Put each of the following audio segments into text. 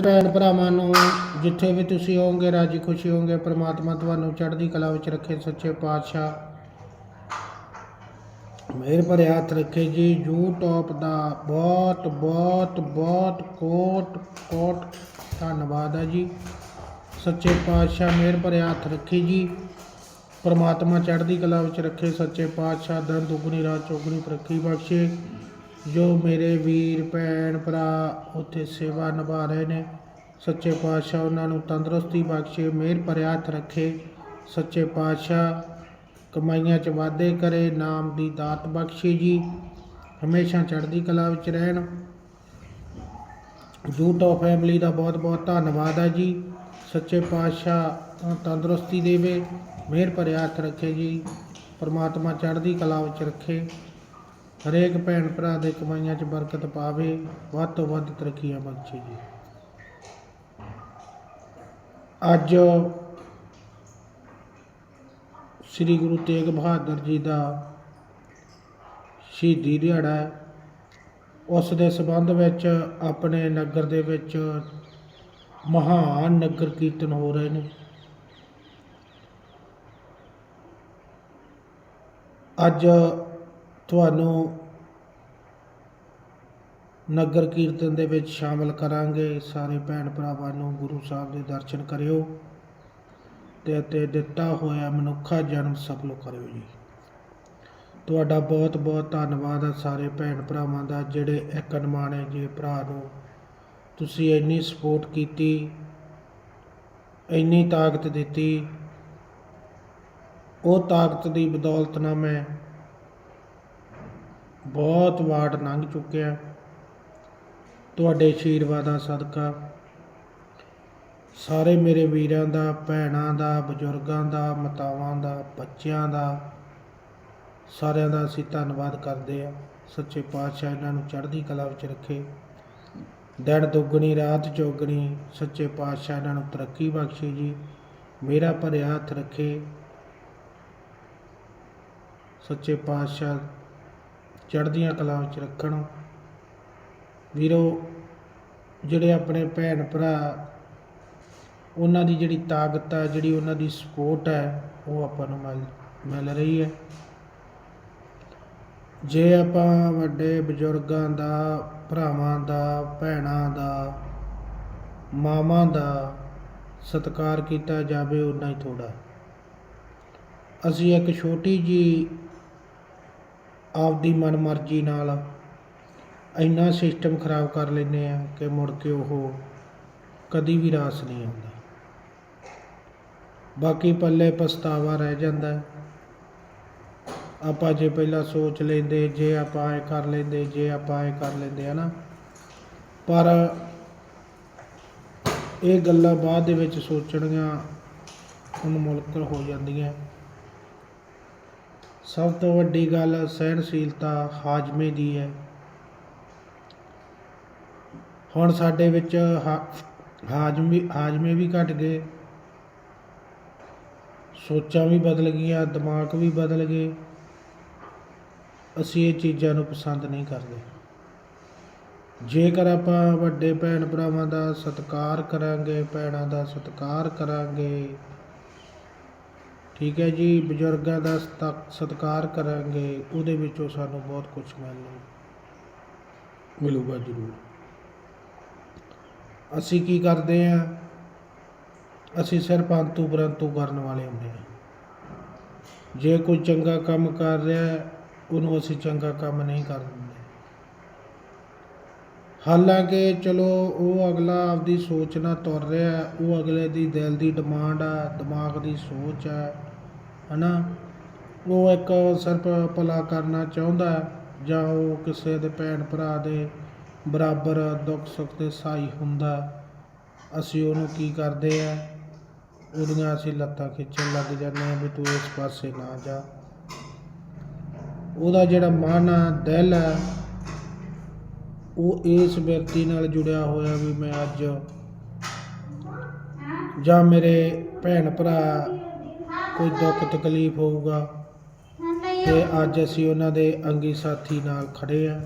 ਭੈਣ ਭਰਾਵਾਂ ਨੂੰ, ਜਿੱਥੇ ਵੀ ਤੁਸੀਂ ਹੋਵੋਗੇ, ਰਾਜੀ ਖੁਸ਼ੀ ਹੋਵੋਗੇ, ਪ੍ਰਮਾਤਮਾ ਤੁਹਾਨੂੰ ਚੜ੍ਹਦੀ ਕਲਾ ਵਿੱਚ ਰੱਖੇ, ਸੱਚੇ ਪਾਤਸ਼ਾਹ। ਮਿਹਰ ਭਰੇ ਹੱਥ ਰੱਖੇ ਜੀ, YouTube ਦਾ ਬਹੁਤ ਬਹੁਤ ਬਹੁਤ ਕੋਟ ਕੋਟ ਧੰਨਵਾਦ ਹੈ ਜੀ। ਸੱਚੇ ਪਾਤਸ਼ਾਹ ਮਿਹਰ ਭਰੇ ਹੱਥ ਰੱਖੇ ਜੀ, ਪ੍ਰਮਾਤਮਾ ਚੜ੍ਹਦੀ ਕਲਾ ਵਿੱਚ ਰੱਖੇ, ਸੱਚੇ ਪਾਤਸ਼ਾਹ ਦਿਨ ਦੁਗਣੀ ਰਾਤ ਚੌਗਣੀ ਤਰੱਕੀ ਬਖਸ਼ੇ। ਜੋ ਮੇਰੇ ਵੀਰ, ਭੈਣ, ਭਰਾ ਉੱਥੇ ਸੇਵਾ ਨਿਭਾ ਰਹੇ ਨੇ, ਸੱਚੇ ਪਾਤਸ਼ਾਹ ਉਹਨਾਂ ਨੂੰ ਤੰਦਰੁਸਤੀ ਬਖਸ਼ੇ, ਮਿਹਰ ਭਰਿਆ ਹੱਥ ਰੱਖੇ, ਸੱਚੇ ਪਾਤਸ਼ਾਹ ਕਮਾਈਆਂ 'ਚ ਵਾਧੇ ਕਰੇ, ਨਾਮ ਦੀ ਦਾਤ ਬਖਸ਼ੇ ਜੀ, ਹਮੇਸ਼ਾ ਚੜ੍ਹਦੀ ਕਲਾ ਵਿੱਚ ਰਹਿਣ। ਜੂਟੋ ਫੈਮਿਲੀ ਦਾ ਬਹੁਤ ਬਹੁਤ ਧੰਨਵਾਦ ਹੈ ਜੀ। ਸੱਚੇ ਪਾਤਸ਼ਾਹ ਤੰਦਰੁਸਤੀ ਦੇਵੇ, ਮਿਹਰ ਭਰਿਆ ਹੱਥ ਰੱਖੇ ਜੀ, ਪਰਮਾਤਮਾ ਚੜ੍ਹਦੀ ਕਲਾ ਵਿੱਚ ਰੱਖੇ। ਹਰੇਕ ਭੈਣ ਭਰਾ ਦੇ ਕਮਾਈਆਂ 'ਚ ਬਰਕਤ ਪਾਵੇ, ਵੱਧ ਤੋਂ ਵੱਧ ਤਰੱਕੀਆਂ ਬਖਸ਼ੇ ਜੀ। ਅੱਜ ਸ੍ਰੀ ਗੁਰੂ ਤੇਗ ਬਹਾਦਰ ਜੀ ਦਾ ਸ਼ਹੀਦੀ ਦਿਹਾੜਾ ਹੈ। ਉਸ ਦੇ ਸੰਬੰਧ ਵਿੱਚ ਆਪਣੇ ਨਗਰ ਦੇ ਵਿੱਚ ਮਹਾਨ ਨਗਰ ਕੀਰਤਨ ਹੋ ਰਹੇ ਨੇ। ਅੱਜ ਤੁਹਾਨੂੰ ਨਗਰ ਕੀਰਤਨ ਦੇ ਵਿੱਚ ਸ਼ਾਮਲ ਕਰਾਂਗੇ। ਸਾਰੇ ਭੈਣ ਭਰਾਵਾਂ ਨੂੰ ਗੁਰੂ ਸਾਹਿਬ ਦੇ ਦਰਸ਼ਨ ਕਰਿਓ ਤੇ ਅਤੇ ਦਿੱਤਾ ਹੋਇਆ ਮਨੁੱਖਾ ਜਨਮ ਸਫਲ ਕਰਿਓ ਜੀ। ਤੁਹਾਡਾ ਬਹੁਤ ਬਹੁਤ ਧੰਨਵਾਦ ਹੈ ਸਾਰੇ ਭੈਣ ਭਰਾਵਾਂ ਦਾ, ਜਿਹੜੇ ਇੱਕ ਅਨਮਾਣੇ ਜੇ ਭਰਾ ਨੂੰ ਤੁਸੀਂ ਇੰਨੀ ਸਪੋਰਟ ਕੀਤੀ, ਇੰਨੀ ਤਾਕਤ ਦਿੱਤੀ। ਉਹ ਤਾਕਤ ਦੀ ਬਦੌਲਤ ਨਾਲ ਮੈਂ ਬਹੁਤ ਵਾਰਡ ਲੰਘ ਚੁੱਕਿਆ। ਤੁਹਾਡੇ ਆਸ਼ੀਰਵਾਦਾਂ ਸਦਕਾ ਸਾਰੇ ਮੇਰੇ ਵੀਰਾਂ ਦਾ, ਭੈਣਾਂ ਦਾ, ਬਜ਼ੁਰਗਾਂ ਦਾ, ਮਾਤਾਵਾਂ ਦਾ, ਬੱਚਿਆਂ ਦਾ ਸਾਰਿਆਂ ਦਾ ਅਸੀਂ ਧੰਨਵਾਦ ਕਰਦੇ ਆ ਸੱਚੇ ਪਾਤਸ਼ਾਹ ਇਹਨਾਂ ਨੂੰ ਚੜ੍ਹਦੀ ਕਲਾ ਵਿੱਚ ਰੱਖੇ। ਦਿਨ ਦੁੱਗਣੀ, ਰਾਤ ਚੌਗਣੀ, ਸੱਚੇ ਪਾਤਸ਼ਾਹ ਇਹਨਾਂ ਨੂੰ ਤਰੱਕੀ ਬਖਸ਼ੇ ਜੀ। ਮੇਰਾ ਭਰਿਆ ਹੱਥ ਰੱਖੇ। ਸੱਚੇ ਪਾਤਸ਼ਾਹ ਚੜ੍ਹਦੀਆਂ ਕਲਾ ਵਿੱਚ ਰੱਖਣ। ਵੀਰੋ, ਜਿਹੜੇ ਆਪਣੇ ਭੈਣ ਭਰਾ, ਉਹਨਾਂ ਦੀ ਜਿਹੜੀ ਤਾਕਤ ਹੈ ਜਿਹੜੀ ਉਹਨਾਂ ਦੀ ਸਪੋਰਟ ਹੈ ਉਹ ਆਪਾਂ ਨੂੰ ਮਿਲ ਮਿਲ ਰਹੀ ਹੈ। ਜੇ ਆਪਾਂ ਵੱਡੇ ਬਜ਼ੁਰਗਾਂ ਦਾ, ਭਰਾਵਾਂ ਦਾ, ਭੈਣਾਂ ਦਾ, ਮਾਵਾਂ ਦਾ ਸਤਿਕਾਰ ਕੀਤਾ ਜਾਵੇ ਉਨਾ ਹੀ ਥੋੜਾ ਅਸੀਂ ਇੱਕ ਛੋਟੀ ਜੀ ਆਪਦੀ ਮਨਮਰਜ਼ੀ ਨਾਲ ਇੰਨਾ ਸਿਸਟਮ ਖਰਾਬ ਕਰ ਲੈਂਦੇ ਆ ਕਿ ਮੁੜ ਕੇ ਉਹ ਕਦੀ ਵੀ ਰਾਸ ਨਹੀਂ ਆਉਂਦਾ। ਬਾਕੀ ਪੱਲੇ ਪਛਤਾਵਾ ਰਹਿ ਜਾਂਦਾ। ਆਪਾਂ ਜੇ ਪਹਿਲਾਂ ਸੋਚ ਲੈਂਦੇ, ਜੇ ਆਪਾਂ ਇਹ ਕਰ ਲੈਂਦੇ, ਜੇ ਆਪਾਂ ਇਹ ਕਰ ਲੈਂਦੇ, ਹਨਾ? ਪਰ ਇਹ ਗੱਲਾਂ ਬਾਅਦ ਦੇ ਵਿੱਚ ਸੋਚਣੀਆਂ ਅਨਮੁਲਕ ਹੋ ਜਾਂਦੀਆਂ। ਸਭ ਤੋਂ ਵੱਡੀ ਗੱਲ ਸਹਿਣਸ਼ੀਲਤਾ ਹਾਜ਼ਮੇ ਦੀ ਹੈ। ਹੁਣ ਸਾਡੇ ਵਿੱਚ ਹਾ- ਹਾਜ਼ਮੇ ਹਾਜ਼ਮੇ ਵੀ ਘਟ ਗਏ। ਸੋਚਾਂ ਵੀ ਬਦਲ ਗਈਆਂ, ਦਿਮਾਗ ਵੀ ਬਦਲ ਗਏ। ਅਸੀਂ ਇਹ ਚੀਜ਼ਾਂ ਨੂੰ ਪਸੰਦ ਨਹੀਂ ਕਰਦੇ। ਜੇਕਰ ਆਪਾਂ ਵੱਡੇ ਭੈਣ ਭਰਾਵਾਂ ਦਾ ਸਤਿਕਾਰ ਕਰਾਂਗੇ, ਭੈਣਾਂ ਦਾ ਸਤਿਕਾਰ ਕਰਾਂਗੇ ਠੀਕ ਹੈ ਜੀ, ਬਜ਼ੁਰਗਾਂ ਦਾ ਸਤ- ਸਤਿਕਾਰ ਕਰਾਂਗੇ, ਉਹਦੇ ਵਿੱਚੋਂ ਸਾਨੂੰ ਬਹੁਤ ਕੁਝ ਮਿਲਣਾ ਮਿਲੂਗਾ ਜ਼ਰੂਰ। ਅਸੀਂ ਕੀ ਕਰਦੇ ਆ ਅਸੀਂ ਸਿਰਫ ਅੰਤੂ ਪਰੰਤੂ ਕਰਨ ਵਾਲੇ ਹੁੰਦੇ ਆ ਜੇ ਕੋਈ ਚੰਗਾ ਕੰਮ ਕਰ ਰਿਹਾ ਉਹਨੂੰ ਅਸੀਂ ਚੰਗਾ ਕੰਮ ਨਹੀਂ ਕਰਦੇ ਹਾਲਾਂਕਿ ਚਲੋ ਉਹ ਅਗਲਾ ਆਪਦੀ ਸੋਚ ਨਾਲ ਤੁਰ ਰਿਹਾ ਉਹ ਅਗਲੇ ਦੀ ਦਿਲ ਦੀ ਡਿਮਾਂਡ ਆ, ਦਿਮਾਗ ਦੀ ਸੋਚ ਹੈ ਨਾ ਉਹ ਇੱਕ ਸਿਰਫ ਭਲਾ ਕਰਨਾ ਚਾਹੁੰਦਾ ਜਾਂ ਉਹ ਕਿਸੇ ਦੇ ਭੈਣ ਭਰਾ ਦੇ ਬਰਾਬਰ ਦੁੱਖ ਸੁੱਖ ਦੇ ਸਹਾਈ ਹੁੰਦਾ ਅਸੀਂ ਉਹਨੂੰ ਕੀ ਕਰਦੇ ਆ? ਉਹਦੀਆਂ ਅਸੀਂ ਲੱਤਾਂ ਖਿੱਚਣ ਲੱਗ ਜਾਂਦੇ ਆ ਵੀ ਤੂੰ ਇਸ ਪਾਸੇ ਨਾ ਜਾ। ਉਹਦਾ ਜਿਹੜਾ ਮਨ ਆ, ਦਿਲ ਆ ਉਹ ਇਸ ਵਿਅਕਤੀ ਨਾਲ ਜੁੜਿਆ ਹੋਇਆ ਵੀ ਮੈਂ ਅੱਜ ਜਾਂ ਮੇਰੇ ਭੈਣ ਭਰਾ ਕੋਈ ਦੁੱਖ ਤਕਲੀਫ ਹੋਊਗਾ ਤੇ ਅੱਜ ਅਸੀਂ ਉਹਨਾਂ ਦੇ ਅੰਗੀ ਸਾਥੀ ਨਾਲ ਖੜੇ ਆ।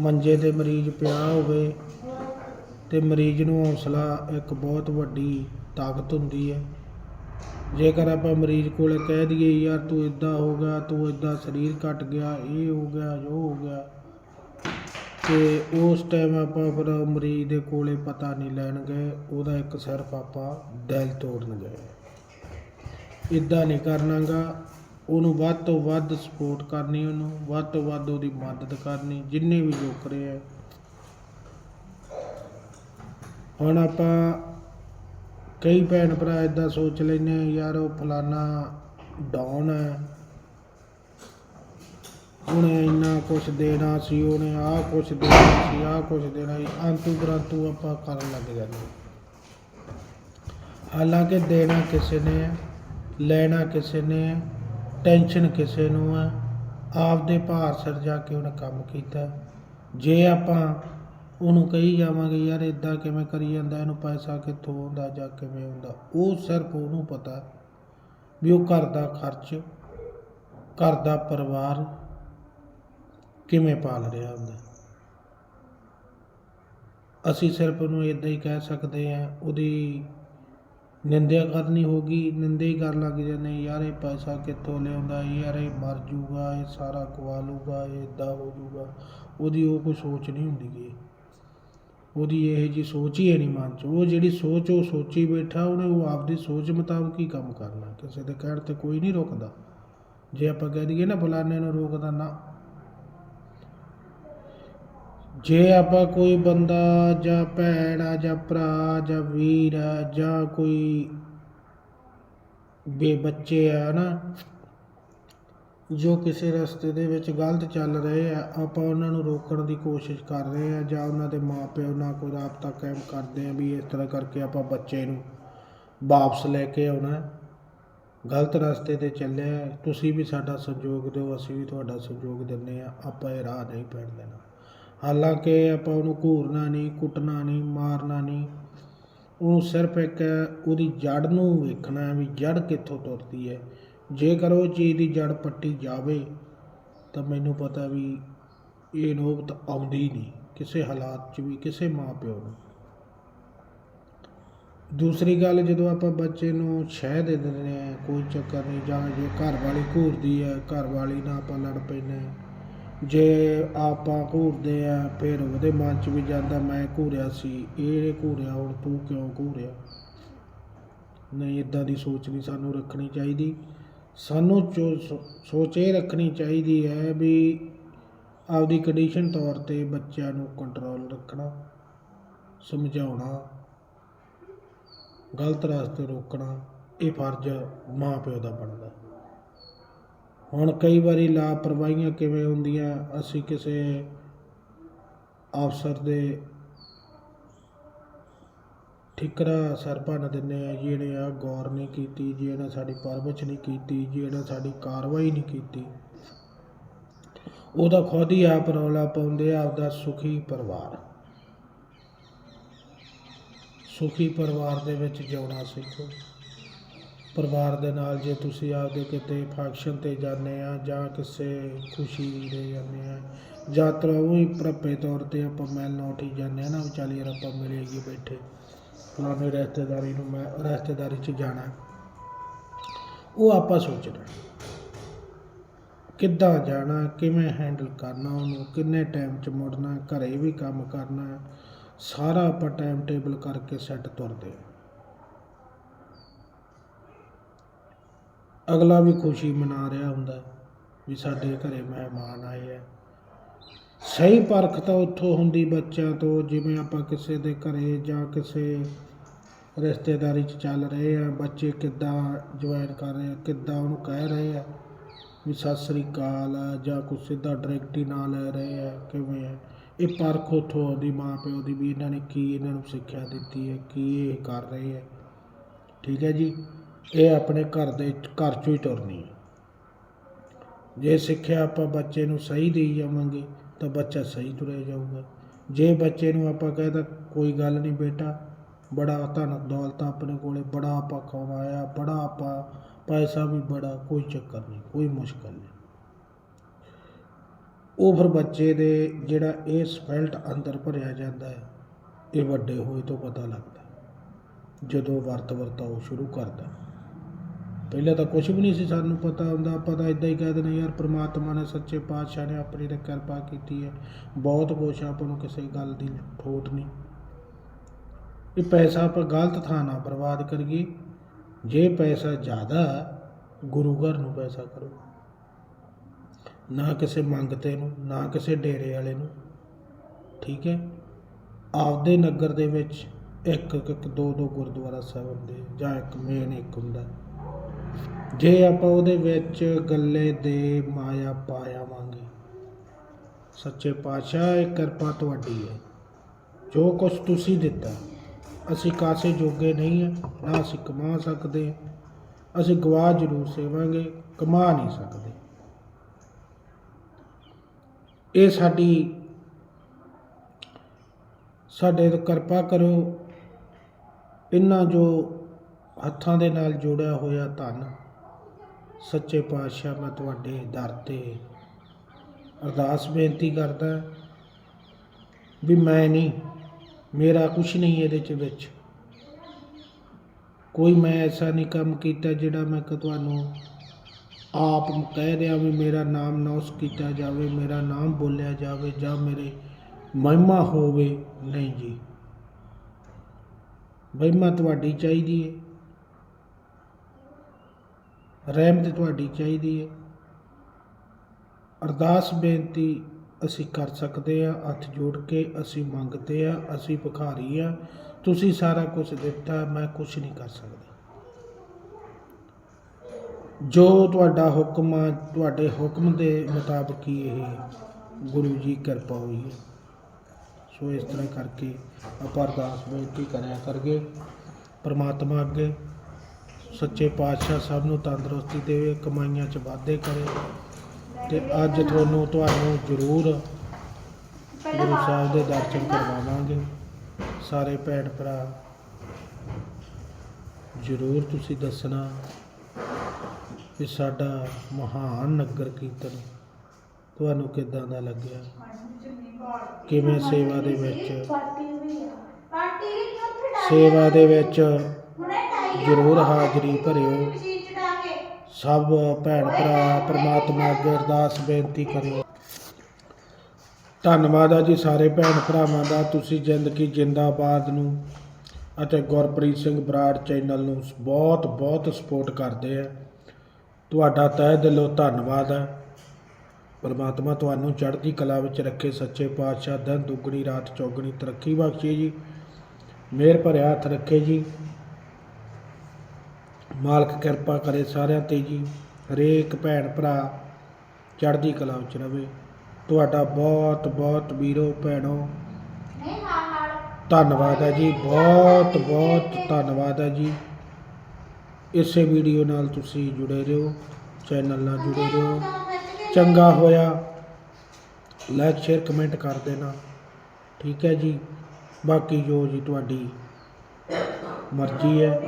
ਮੰਜੇ ਤੇ ਮਰੀਜ਼ ਪਿਆ ਹੋਵੇ ਤੇ ਮਰੀਜ਼ ਨੂੰ ਹੌਸਲਾ ਇੱਕ ਬਹੁਤ ਵੱਡੀ ਤਾਕਤ ਹੁੰਦੀ ਹੈ। ਜੇਕਰ ਆਪਾਂ ਮਰੀਜ਼ ਕੋਲ ਕਹਿ ਦਈਏ, ਯਾਰ ਤੂੰ ਇਦਾਂ ਹੋ ਗਿਆ, ਤੂੰ ਇਦਾਂ ਸਰੀਰ ਘਟ ਗਿਆ, ਇਹ ਹੋ ਗਿਆ ਜੋ ਹੋ ਗਿਆ। ਤੇ ਉਸ ਟਾਈਮ ਆਪਾਂ ਫਿਰ ਮਰੀਜ਼ ਦੇ ਕੋਲ ਪਤਾ ਨਹੀਂ ਲੈਣ ਗਏ, ਉਹਦਾ ਇੱਕ ਸਿਰਫ ਆਪਾਂ ਦਿਲ ਤੋੜਨ ਗਏ। ਇੱਦਾਂ ਨਹੀਂ ਕਰਨਾ ਗਾ ਉਹਨੂੰ ਵੱਧ ਤੋਂ ਵੱਧ ਸਪੋਰਟ ਕਰਨੀ ਉਹਨੂੰ, ਵੱਧ ਤੋਂ ਵੱਧ ਉਹਦੀ ਮਦਦ ਕਰਨੀ, ਜਿੰਨੇ ਵੀ ਲੋਕ ਰਹੇ ਆ ਹੁਣ ਆਪਾਂ ਕਈ ਭੈਣ ਭਰਾ ਇਦਾਂ ਸੋਚ ਲੈਂਦੇ ਆ ਯਾਰ ਉਹ ਫਲਾਨਾ ਡਾਊਨ ਹੈ। ਉਹਨੇ ਇੰਨਾ ਕੁਛ ਦੇਣਾ ਸੀ ਉਹਨੇ, ਆਹ ਕੁਛ ਦੇਣਾ ਸੀ, ਆਹ ਕੁਛ ਦੇਣਾ ਸੀ। ਅੰਤੂ ਪਰੰਤੂ ਆਪਾਂ ਕਰਨ ਲੱਗ ਜਾਂਦੇ ਹਾਲਾਂਕਿ ਦੇਣਾ ਕਿਸੇ ਨੇ ਹੈ, ਲੈਣਾ ਕਿਸੇ ਨੇ ਹੈ, ਟੈਨਸ਼ਨ ਕਿਸੇ ਨੂੰ ਹੈ, ਆਪਦੇ ਭਾਰ ਸਿਰ ਜਾ ਕੇ ਉਹਨੇ ਕੰਮ ਕੀਤਾ। ਜੇ ਆਪਾਂ ਉਹਨੂੰ ਕਹੀ ਜਾਵਾਂਗੇ, ਯਾਰ ਇਦਾਂ ਕਿਵੇਂ ਕਰੀ ਜਾਂਦਾ, ਇਹਨੂੰ ਪੈਸਾ ਕਿੱਥੋਂ ਆਉਂਦਾ ਜਾਂ ਕਿਵੇਂ ਆਉਂਦਾ? ਉਹ ਸਿਰਫ ਉਹਨੂੰ ਪਤਾ ਵੀ ਉਹ ਘਰ ਦਾ ਖਰਚ, ਘਰ ਦਾ ਪਰਿਵਾਰ ਕਿਵੇਂ ਪਾਲ ਰਿਹਾ ਹੁੰਦਾ? ਅਸੀਂ ਸਿਰਫ ਉਹਨੂੰ ਇਦਾਂ ਹੀ ਕਹਿ ਸਕਦੇ ਹਾਂ, ਉਹਦੀ ਨਿੰਦਿਆ ਕਰਨੀ ਹੋਗੀ ਨਿੰਦੇ ਹੀ ਕਰਨ ਲੱਗ ਜਾਂਦੇ ਯਾਰ ਇਹ ਪੈਸਾ ਕਿੱਥੋਂ ਲਿਆਉਂਦਾ ਯਾਰ ਇਹ ਮਰ ਜੂਗਾ, ਇਹ ਸਾਰਾ ਗਵਾ ਲੂਗਾ, ਇਹ ਇਦਾਂ ਹੋ ਜੂਗਾ। ਉਹਦੀ ਉਹ ਕੋਈ ਸੋਚ ਨਹੀਂ ਹੁੰਦੀ ਗੀ। ਉਹਦੀ ਇਹ ਜੀ ਸੋਚ ਹੀ ਹੈ ਨਹੀਂ ਮਨ 'ਚ। ਉਹ ਜਿਹੜੀ ਸੋਚ, ਉਹ ਸੋਚੀ ਬੈਠਾ, ਉਹਨੇ ਉਹ ਆਪਦੀ ਸੋਚ ਮੁਤਾਬਕ ਹੀ ਕੰਮ ਕਰਨਾ। ਕਿਸੇ ਦੇ ਕਹਿਣ ਤੇ ਕੋਈ ਨਹੀਂ ਰੋਕਦਾ। ਜੇ ਆਪਾਂ ਕਹਿ ਦਈਏ ਨਾ, ਫਲਾਣੇ ਨੂੰ ਰੋਕਦਾ ਨਾ ਜੇ ਆਪਾਂ ਕੋਈ ਬੰਦਾ ਜਾਂ ਭੈਣ ਆ ਜਾਂ ਭਰਾ ਜਾਂ ਵੀਰ ਆ ਜਾਂ ਕੋਈ ਬੇ ਬੱਚੇ ਆ ਨਾ ਜੋ ਕਿਸੇ ਰਸਤੇ ਦੇ ਵਿੱਚ ਗਲਤ ਚੱਲ ਰਹੇ ਆ, ਆਪਾਂ ਉਹਨਾਂ ਨੂੰ ਰੋਕਣ ਦੀ ਕੋਸ਼ਿਸ਼ ਕਰ ਰਹੇ ਆ ਜਾਂ ਉਹਨਾਂ ਦੇ ਮਾਪਿਓ ਨਾਲ ਕੋਈ ਰਾਬਤਾ ਕਾਇਮ ਕਰਦੇ ਆ ਵੀ ਇਸ ਤਰ੍ਹਾਂ ਕਰਕੇ ਆਪਾਂ ਬੱਚੇ ਨੂੰ ਵਾਪਸ ਲੈ ਕੇ ਆਉਣਾ ਗਲਤ ਰਸਤੇ ਤੇ ਚੱਲਿਆ ਤੁਸੀਂ ਵੀ ਸਾਡਾ ਸਹਿਯੋਗ ਦਿਓ, ਅਸੀਂ ਵੀ ਤੁਹਾਡਾ ਸਹਿਯੋਗ ਦਿੰਦੇ ਆ ਆਪਾਂ ਇਹ ਰਾਹ ਨਹੀਂ ਪੈਣ ਦੇਣਾ। ਹਾਲਾਂਕਿ ਆਪਾਂ ਉਹਨੂੰ ਘੂਰਨਾ ਨਹੀਂ, ਕੁੱਟਣਾ ਨਹੀਂ, ਮਾਰਨਾ ਨਹੀਂ, ਉਹਨੂੰ ਸਿਰਫ ਇੱਕ ਉਹਦੀ ਜੜ ਨੂੰ ਵੇਖਣਾ ਹੈ ਵੀ ਜੜ ਕਿੱਥੋਂ ਤੁਰਦੀ ਹੈ। ਜੇਕਰ ਉਹ ਚੀਜ਼ ਦੀ ਜੜ ਪੱਟੀ ਜਾਵੇ, ਤਾਂ ਮੈਨੂੰ ਪਤਾ ਵੀ ਇਹ ਨੋਬਤ ਆਉਂਦੀ ਨਹੀਂ, ਕਿਸੇ ਹਾਲਾਤ 'ਚ ਵੀ, ਕਿਸੇ ਮਾਂ ਪਿਓ ਨੂੰ। ਦੂਸਰੀ ਗੱਲ, ਜਦੋਂ ਆਪਾਂ ਬੱਚੇ ਨੂੰ ਸ਼ਹਿ ਦੇ ਦਿੰਦੇ ਆ ਕੋਈ ਚੱਕਰ ਨਹੀਂ, ਜਾਂ ਜੇ ਘਰ ਵਾਲੀ ਘੂਰਦੀ ਹੈ, ਘਰ ਵਾਲੀ ਨਾਲ ਆਪਾਂ ਲੜ ਪੈਂਦੇ ਹਾਂ ਜੇ ਆਪਾਂ ਘੂਰਦੇ ਆ, ਫਿਰ ਉਹਦੇ ਮਨ 'ਚ ਵੀ ਜਾਂਦਾ, ਮੈਂ ਘੂਰਿਆ ਸੀ, ਇਹ ਘੂਰਿਆ, ਹੁਣ ਤੂੰ ਕਿਉਂ ਘੂਰਿਆ? ਨਹੀਂ ਇਦਾਂ ਦੀ ਸੋਚ ਨਹੀਂ ਸਾਨੂੰ ਰੱਖਣੀ ਚਾਹੀਦੀ। ਸਾਨੂੰ ਜੋ ਸੋ- ਸੋਚ ਇਹ ਰੱਖਣੀ ਚਾਹੀਦੀ ਹੈ ਵੀ ਆਪਦੀ ਕੰਡੀਸ਼ਨ ਤੌਰ ਤੇ ਬੱਚਿਆਂ ਨੂੰ ਕੰਟਰੋਲ ਰੱਖਣਾ, ਸਮਝਾਉਣਾ, ਗਲਤ ਰਸਤੇ ਰੋਕਣਾ, ਇਹ ਫਰਜ਼ ਮਾਂ ਪਿਓ ਦਾ ਬਣਦਾ। ਹੁਣ ਕਈ ਵਾਰੀ ਲਾਪਰਵਾਹੀਆਂ ਕਿਵੇਂ ਹੁੰਦੀਆਂ, ਅਸੀਂ ਕਿਸੇ ਅਫਸਰ ਦੇ ਠਿਕਰਾ ਸਿਰ ਭੰਨ ਦਿੰਦੇ ਆ ਜੀ ਇਹਨੇ ਆ ਗੌਰ ਨਹੀਂ ਕੀਤੀ ਜਿਹੜਾ ਸਾਡੀ ਪਰਵਰਿਸ਼ ਨਹੀਂ ਕੀਤੀ ਜੀ ਸਾਡੀ ਕਾਰਵਾਈ ਨਹੀਂ ਕੀਤੀ। ਉਹਦਾ ਖੁਦ ਹੀ ਆਪ ਰੌਲਾ ਪਾਉਂਦੇ ਆ, ਆਪਦਾ ਸੁਖੀ ਪਰਿਵਾਰ। ਸੁਖੀ ਪਰਿਵਾਰ ਦੇ ਵਿੱਚ ਜਿਉਣਾ ਸਿੱਖੋ। ਪਰਿਵਾਰ ਦੇ ਨਾਲ ਜੇ ਤੁਸੀਂ ਆਪਦੇ ਕਿਤੇ ਫੰਕਸ਼ਨ ਤੇ ਜਾਂਦੇ ਆ ਜਾਂ ਕਿਸੇ ਖੁਸ਼ੀ ਦੇ ਜਾਂਦੇ ਆ ਯਾਤਰਾ ਤਰ੍ਹਾਂ ਉਹੀ ਪ੍ਰਪੇ ਤੌਰ ਤੇ ਆਪਾਂ ਮਿਲਣ ਉੱਠੀ ਜਾਂਦੇ ਆ ਨਾ ਵਿਚਾਲੀ ਯਾਰ ਆਪਾਂ ਮਿਲੇਗੀ ਬੈਠੇ। ਫਲਾਣੇ ਰਿਸ਼ਤੇਦਾਰੀ ਨੂੰ ਮੈਂ, ਰਿਸ਼ਤੇਦਾਰੀ 'ਚ ਜਾਣਾ। ਉਹ ਆਪਾਂ ਸੋਚਣਾ ਕਿੱਦਾਂ ਜਾਣਾ, ਕਿਵੇਂ ਹੈਂਡਲ ਕਰਨਾ ਉਹਨੂੰ, ਕਿੰਨੇ ਟਾਈਮ 'ਚ ਮੁੜਨਾ, ਘਰੇ ਵੀ ਕੰਮ ਕਰਨਾ, ਸਾਰਾ ਆਪਾਂ ਟਾਈਮ ਟੇਬਲ ਕਰਕੇ ਸੈੱਟ ਤੁਰਦੇ ਹਾਂ ਅਗਲਾ ਵੀ ਖੁਸ਼ੀ ਮਨਾ ਰਿਹਾ ਹੁੰਦਾ ਵੀ ਸਾਡੇ ਘਰੇ ਮਹਿਮਾਨ ਆਏ ਆ। ਸਹੀ ਪਰਖ ਤਾਂ ਉੱਥੋਂ ਹੁੰਦੀ ਬੱਚਿਆਂ ਤੋਂ, ਜਿਵੇਂ ਆਪਾਂ ਕਿਸੇ ਦੇ ਘਰੇ ਜਾਂ ਕਿਸੇ ਰਿਸ਼ਤੇਦਾਰੀ 'ਚ ਚੱਲ ਰਹੇ ਆ, ਬੱਚੇ ਕਿੱਦਾਂ ਜੁਆਇਨ ਕਰ ਰਹੇ ਆ, ਕਿੱਦਾਂ ਉਹਨੂੰ ਕਹਿ ਰਹੇ ਆ ਵੀ ਸਤਿ ਸ੍ਰੀ ਅਕਾਲ ਆ ਜਾਂ ਕੁਛ ਸਿੱਧਾ ਡਾਇਰੈਕਟ ਹੀ ਨਾਂ ਲੈ ਰਹੇ ਆ, ਕਿਵੇਂ ਆ। ਇਹ ਪਰਖ ਉੱਥੋਂ ਆਉਂਦੀ ਮਾਂ ਪਿਓ ਦੀ ਵੀ ਇਹਨਾਂ ਨੇ ਕੀ ਇਹਨਾਂ ਨੂੰ ਸਿੱਖਿਆ ਦਿੱਤੀ ਹੈ, ਕੀ ਇਹ ਕਰ ਰਹੇ ਆ। ਠੀਕ ਹੈ ਜੀ? ਇਹ ਆਪਣੇ ਘਰ ਦੇ ਘਰ ਚੋਂ ਹੀ ਤੁਰਨੀ ਹੈ। ਜੇ ਸਿੱਖਿਆ ਆਪਾਂ ਬੱਚੇ ਨੂੰ ਸਹੀ ਦੇਈ ਜਾਵਾਂਗੇ, ਤਾਂ ਬੱਚਾ ਸਹੀ ਤੁਰਿਆ ਜਾਊਗਾ। ਜੇ ਬੱਚੇ ਨੂੰ ਆਪਾਂ ਕਹਿੰਦਾ ਕੋਈ ਗੱਲ ਨਹੀਂ ਬੇਟਾ, ਬੜਾ ਧਨ ਦੌਲਤ ਆਪਣੇ ਕੋਲੇ, ਬੜਾ ਆਪਾਂ ਕਮਾਇਆ, ਬੜਾ ਆਪਾਂ ਪੈਸਾ ਵੀ ਬੜਾ, ਕੋਈ ਚੱਕਰ ਨਹੀਂ, ਕੋਈ ਮੁਸ਼ਕਲ ਨਹੀਂ। ਉਹ ਫਿਰ ਬੱਚੇ ਦੇ ਜਿਹੜਾ ਇਹ ਸਪੈਲਟ ਅੰਦਰ ਭਰਿਆ ਜਾਂਦਾ ਹੈ, ਇਹ ਵੱਡੇ ਹੋਏ ਤੋਂ ਪਤਾ ਲੱਗਦਾ ਜਦੋਂ ਵਰਤ ਵਰਤਾਓ ਸ਼ੁਰੂ ਕਰਦਾ ਪਹਿਲਾਂ ਤਾਂ ਕੁਝ ਵੀ ਨਹੀਂ ਸੀ ਸਾਨੂੰ ਪਤਾ ਹੁੰਦਾ, ਆਪਾਂ ਤਾਂ ਇਦਾਂ ਹੀ ਕਹਿ ਦਿੰਦੇ ਯਾਰ ਪ੍ਰਮਾਤਮਾ ਨੇ ਸੱਚੇ ਪਾਤਸ਼ਾਹ ਨੇ ਆਪਣੀ ਤੇ ਕਿਰਪਾ ਕੀਤੀ ਹੈ। ਬਹੁਤ ਕੁਛ ਆਪਾਂ ਨੂੰ ਕਿਸੇ ਗੱਲ ਦੀ ਠੋਟ ਨਹੀਂ। ਇਹ ਪੈਸਾ ਆਪਾਂ ਗਲਤ ਥਾਂ ਨਾ ਬਰਬਾਦ ਕਰੀਏ। ਜੇ ਪੈਸਾ ਜ਼ਿਆਦਾ ਗੁਰੂ ਘਰ ਨੂੰ ਪੈਸਾ ਕਰੋ। ਨਾ ਕਿਸੇ ਮੰਗਤੇ ਨੂੰ, ਨਾ ਕਿਸੇ ਡੇਰੇ ਵਾਲੇ ਨੂੰ। ਠੀਕ ਹੈ? ਆਪਦੇ ਨਗਰ ਦੇ ਵਿੱਚ ਇੱਕ ਇੱਕ ਦੋ ਦੋ ਗੁਰਦੁਆਰਾ ਸਾਹਿਬ ਹੁੰਦੇ ਜਾਂ ਇੱਕ ਮੇਨ ਇੱਕ ਹੁੰਦਾ। ਜੇ ਆਪਾਂ ਉਹਦੇ ਵਿੱਚ ਗੱਲੇ ਦੇ ਮਾਇਆ ਪਾਇਆਵਾਂਗੇ ਸੱਚੇ ਪਾਤਸ਼ਾਹ, ਇਹ ਕਿਰਪਾ ਤੁਹਾਡੀ ਹੈ। ਜੋ ਕੁਝ ਤੁਸੀਂ ਦਿੱਤਾ, ਅਸੀਂ ਕਾਸੇ ਜੋਗੇ ਨਹੀਂ ਹੈ ਨਾ ਅਸੀਂ ਕਮਾ ਸਕਦੇ ਅਸੀਂ ਗਵਾ ਜ਼ਰੂਰ ਸੇਵਾਂਗੇ, ਕਮਾ ਨਹੀਂ ਸਕਦੇ। ਇਹ ਸਾਡੀ, ਸਾਡੇ ਤੇ ਕਿਰਪਾ ਕਰੋ, ਇਹਨਾਂ ਜੋ ਹੱਥਾਂ ਦੇ ਨਾਲ ਜੁੜਿਆ ਹੋਇਆ ਧਨ ਸੱਚੇ ਪਾਤਸ਼ਾਹ ਮੈਂ ਤੁਹਾਡੇ ਦਰ ਤੇ ਅਰਦਾਸ ਬੇਨਤੀ ਕਰਦਾ ਵੀ ਮੈਂ ਨਹੀਂ, ਮੇਰਾ ਕੁਝ ਨਹੀਂ ਇਹਦੇ ਚ ਵਿੱਚ। ਕੋਈ ਮੈਂ ਐਸਾ ਨਹੀਂ ਕੰਮ ਕੀਤਾ ਜਿਹੜਾ ਮੈਂ ਕਿ ਤੁਹਾਨੂੰ ਆਪ ਕਹਿ ਰਿਹਾ ਵੀ ਮੇਰਾ ਨਾਮ ਨੌਸ ਕੀਤਾ ਜਾਵੇ, ਮੇਰਾ ਨਾਮ ਬੋਲਿਆ ਜਾਵੇ ਜਾਂ ਮੇਰੇ ਮਹਿਮਾ ਹੋਵੇ। ਨਹੀਂ ਜੀ, ਮਹਿਮਾ ਤੁਹਾਡੀ ਚਾਹੀਦੀ ਹੈ। ਰਹਿਮਤ ਤੁਹਾਡੀ ਚਾਹੀਦੀ ਹੈ। ਅਰਦਾਸ ਬੇਨਤੀ ਅਸੀਂ ਕਰ ਸਕਦੇ ਆ ਹੱਥ ਜੋੜ ਕੇ ਅਸੀਂ ਮੰਗਦੇ ਆ ਅਸੀਂ ਭਿਖਾਰੀ ਆ ਤੁਸੀਂ ਸਾਰਾ ਕੁਝ ਦਿੱਤਾ, ਮੈਂ ਕੁਝ ਨਹੀਂ ਕਰ ਸਕਦਾ। ਜੋ ਤੁਹਾਡਾ ਹੁਕਮ ਆ, ਤੁਹਾਡੇ ਹੁਕਮ ਦੇ ਮੁਤਾਬਕ ਹੀ ਇਹ ਗੁਰੂ ਜੀ ਕਿਰਪਾ ਹੋਈ ਹੈ। ਸੋ ਇਸ ਤਰ੍ਹਾਂ ਕਰਕੇ ਆਪਾਂ ਅਰਦਾਸ ਬੇਨਤੀ ਕਰਿਆ ਕਰਗੇ, ਪਰਮਾਤਮਾ ਅੱਗੇ ਸੱਚੇ ਪਾਤਸ਼ਾਹ ਸਭ ਨੂੰ ਤੰਦਰੁਸਤੀ ਦੇਵੇ, ਕਮਾਈਆਂ 'ਚ ਵਾਧੇ ਕਰੇ। ਤੇ ਅੱਜ ਤੁਹਾਨੂੰ ਤੁਹਾਨੂੰ ਜ਼ਰੂਰ ਗੁਰੂ ਸਾਹਿਬ ਦੇ ਦਰਸ਼ਨ ਕਰਵਾਵਾਂਗੇ। ਸਾਰੇ ਭੈਣ ਭਰਾ, ਜ਼ਰੂਰ ਤੁਸੀਂ ਦੱਸਣਾ ਕਿ ਸਾਡਾ ਮਹਾਨ ਨਗਰ ਕੀਰਤਨ ਤੁਹਾਨੂੰ ਕਿੱਦਾਂ ਦਾ ਲੱਗਿਆ? ਕਿਵੇਂ ਸੇਵਾ ਦੇ ਵਿੱਚ? ਸੇਵਾ ਦੇ ਵਿੱਚ ਜ਼ਰੂਰ ਹਾਜ਼ਰੀ ਭਰਿਓ। ਸਭ ਭੈਣ ਭਰਾ, ਪ੍ਰਮਾਤਮਾ ਅੱਗੇ ਅਰਦਾਸ ਬੇਨਤੀ ਕਰਿਓ। ਧੰਨਵਾਦ ਆ ਜੀ ਸਾਰੇ ਭੈਣ ਭਰਾਵਾਂ ਦਾ। ਤੁਸੀਂ ਜ਼ਿੰਦਗੀ ਜਿੰਦਾਬਾਦ ਨੂੰ ਅਤੇ ਗੁਰਪ੍ਰੀਤ ਸਿੰਘ ਬਰਾੜ ਚੈਨਲ ਨੂੰ ਬਹੁਤ ਬਹੁਤ ਸਪੋਰਟ ਕਰਦੇ ਆ। ਤੁਹਾਡਾ ਤਹਿ ਦਿਲੋਂ ਧੰਨਵਾਦ ਹੈ ਪਰਮਾਤਮਾ ਤੁਹਾਨੂੰ ਚੜ੍ਹਦੀ ਕਲਾ ਵਿੱਚ ਰੱਖੇ। ਸੱਚੇ ਪਾਤਸ਼ਾਹ ਦਿਨ ਦੁੱਗਣੀ ਰਾਤ ਚੌਗਣੀ, ਤਰੱਕੀ ਬਖਸ਼ੇ ਜੀ। ਮਿਹਰ ਭਰਿਆ ਹੱਥ ਰੱਖੇ ਜੀ। ਮਾਲਕ ਕਿਰਪਾ ਕਰੇ ਸਾਰਿਆਂ ਤੇ ਜੀ। ਹਰੇਕ ਭੈਣ ਭਰਾ ਚੜ੍ਹਦੀ ਕਲਾ ਵਿੱਚ ਰਵੇ। ਤੁਹਾਡਾ ਬਹੁਤ ਬਹੁਤ ਵੀਰੋ, ਭੈਣੋ। ਧੰਨਵਾਦ ਹੈ ਜੀ, ਬਹੁਤ ਬਹੁਤ ਧੰਨਵਾਦ ਹੈ ਜੀ। ਇਸੇ ਵੀਡੀਓ ਨਾਲ ਤੁਸੀਂ ਜੁੜੇ ਰਹੋ, ਚੈਨਲ ਨਾਲ ਜੁੜੇ ਰਹੋ। ਚੰਗਾ ਹੋਇਆ ਲਾਈਕ ਸ਼ੇਅਰ ਕਮੈਂਟ ਕਰ ਦੇਣਾ। ਠੀਕ ਹੈ ਜੀ। ਬਾਕੀ ਜੋ ਜੀ ਤੁਹਾਡੀ ਮਰਜ਼ੀ ਹੈ।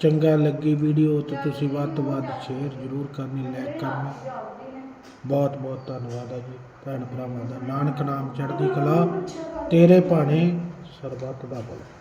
ਚੰਗਾ ਲੱਗੀ ਵੀਡੀਓ, ਤਾਂ ਤੁਸੀਂ ਵੱਧ ਤੋਂ ਵੱਧ ਸ਼ੇਅਰ ਜ਼ਰੂਰ ਕਰਨੀ ਲਾਈਕ ਕਰਨੀ। ਬਹੁਤ ਬਹੁਤ ਧੰਨਵਾਦ ਹੈ ਜੀ, ਭੈਣ ਭਰਾਵਾਂ ਦਾ। ਨਾਨਕ ਨਾਮ ਚੜ੍ਹਦੀ ਕਲਾ, ਤੇਰੇ ਭਾਣੇ ਸਰਬੱਤ ਦਾ ਭਲਾ।